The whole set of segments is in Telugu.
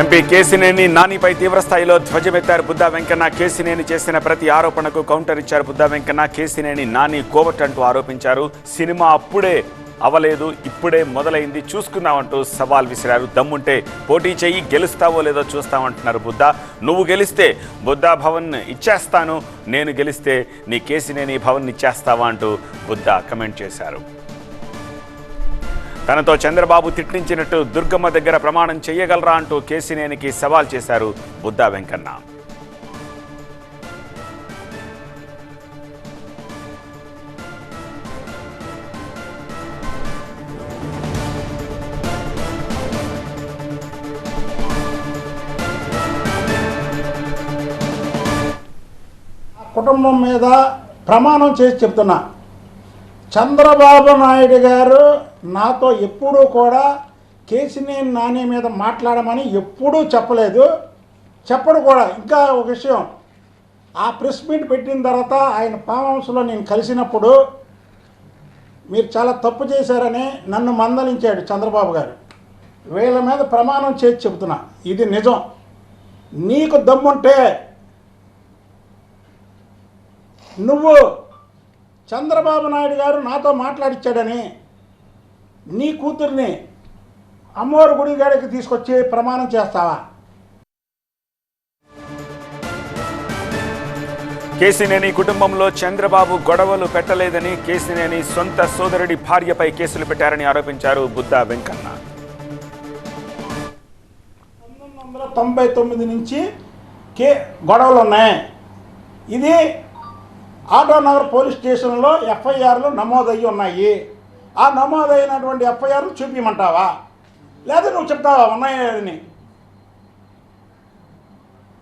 ఎంపీ కేసినేని నానిపై తీవ్రస్థాయిలో ధ్వజమెత్తారు బుద్ధా వెంకన్న. కేసినేని చేసిన ప్రతి ఆరోపణకు కౌంటర్ ఇచ్చారు బుద్ధా వెంకన్న. కేసినేని నాని కోవట్ అంటూ ఆరోపించారు. సినిమా అప్పుడే అవలేదు ఇప్పుడే మొదలైంది. చూసుకుందామంటూ సవాల్ విసిరారు. దమ్ముంటే పోటీ చెయ్యి గెలుస్తావో లేదో చూస్తామంటున్నారు బుద్ధ. నువ్వు గెలిస్తే బుద్ధా భవన్ ఇచ్చేస్తాను నేను గెలిస్తే నీ కేసినేని భవన్ ఇచ్చేస్తావా అంటూ బుద్ధ కమెంట్ చేశారు. తనతో చంద్రబాబు తిట్టించినట్టు దుర్గమ్మ దగ్గర ప్రమాణం చేయగలరా అంటూ కేసినేనికి సవాల్ చేశారు బుద్ధా వెంకన్న. కుటుంబం మీద ప్రమాణం చేసి చెప్తున్నా. చంద్రబాబు నాయుడు గారు నాతో ఎప్పుడూ కూడా కేసినేని నాని మీద మాట్లాడమని ఎప్పుడూ చెప్పలేదు. చెప్పడు కూడా. ఇంకా ఒక విషయం. ఆ ప్రెస్ మీట్ పెట్టిన తర్వాత ఆయన ఫామ్ హౌస్లో నేను కలిసినప్పుడు మీరు చాలా తప్పు చేశారని నన్ను మందలించాడు చంద్రబాబు గారు. వీళ్ళ మీద ప్రమాణం చేసి చెబుతున్నా. ఇది నిజం. నీకు దమ్ముంటే నువ్వు చంద్రబాబు నాయుడు గారు నాతో మాట్లాడిచ్చాడని నీ కూతుర్ని అమ్మవారి గుడి గాడికి తీసుకొచ్చి ప్రమాణం చేస్తావా? కేసినేని కుటుంబంలో చంద్రబాబు గొడవలు పెట్టలేదని కేసినేని సొంత సోదరుడి భార్యపై కేసులు పెట్టారని ఆరోపించారు బుద్ధా వెంకన్న. పంతొమ్మిది వందల తొంభై తొమ్మిది నుంచి కే గొడవలు ఉన్నాయి ఇది ఆటోనగర్ పోలీస్ స్టేషన్లో ఎఫ్ఐఆర్లు నమోదయ్యి ఉన్నాయి. ఆ నమోదైనటువంటి ఎఫ్ఐఆర్లు చూపించమంటావా లేదా నువ్వు చెప్తావా ఉన్నాయని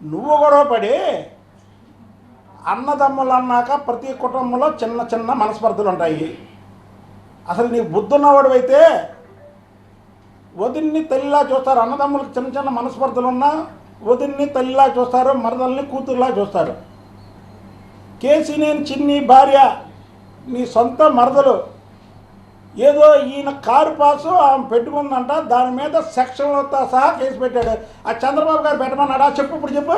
నువ్వు గొడవపడి అన్నదమ్ములు అన్నాక ప్రతి కుటుంబంలో చిన్న చిన్న మనస్పర్ధలు ఉంటాయి. అసలు నీకు బుద్ధున్నవాడు అయితే వదిన్ని తల్లిలా చూస్తారు. అన్నదమ్ములకు చిన్న చిన్న మనస్పర్ధలు ఉన్నా వదిన్ని తల్లిలా చూస్తారు మరదల్ని కూతురులా చూస్తారు. కేసీనేని చిన్ని భార్య నీ సొంత మరదలు. ఏదో ఈయన కారు పాసు ఆమె పెట్టుకుందంట దాని మీద సెక్షన్లతో సహా కేసు పెట్టాడు. ఆ చంద్రబాబు గారు పెట్టమన్నాడా? చెప్పు ఇప్పుడు చెప్పు.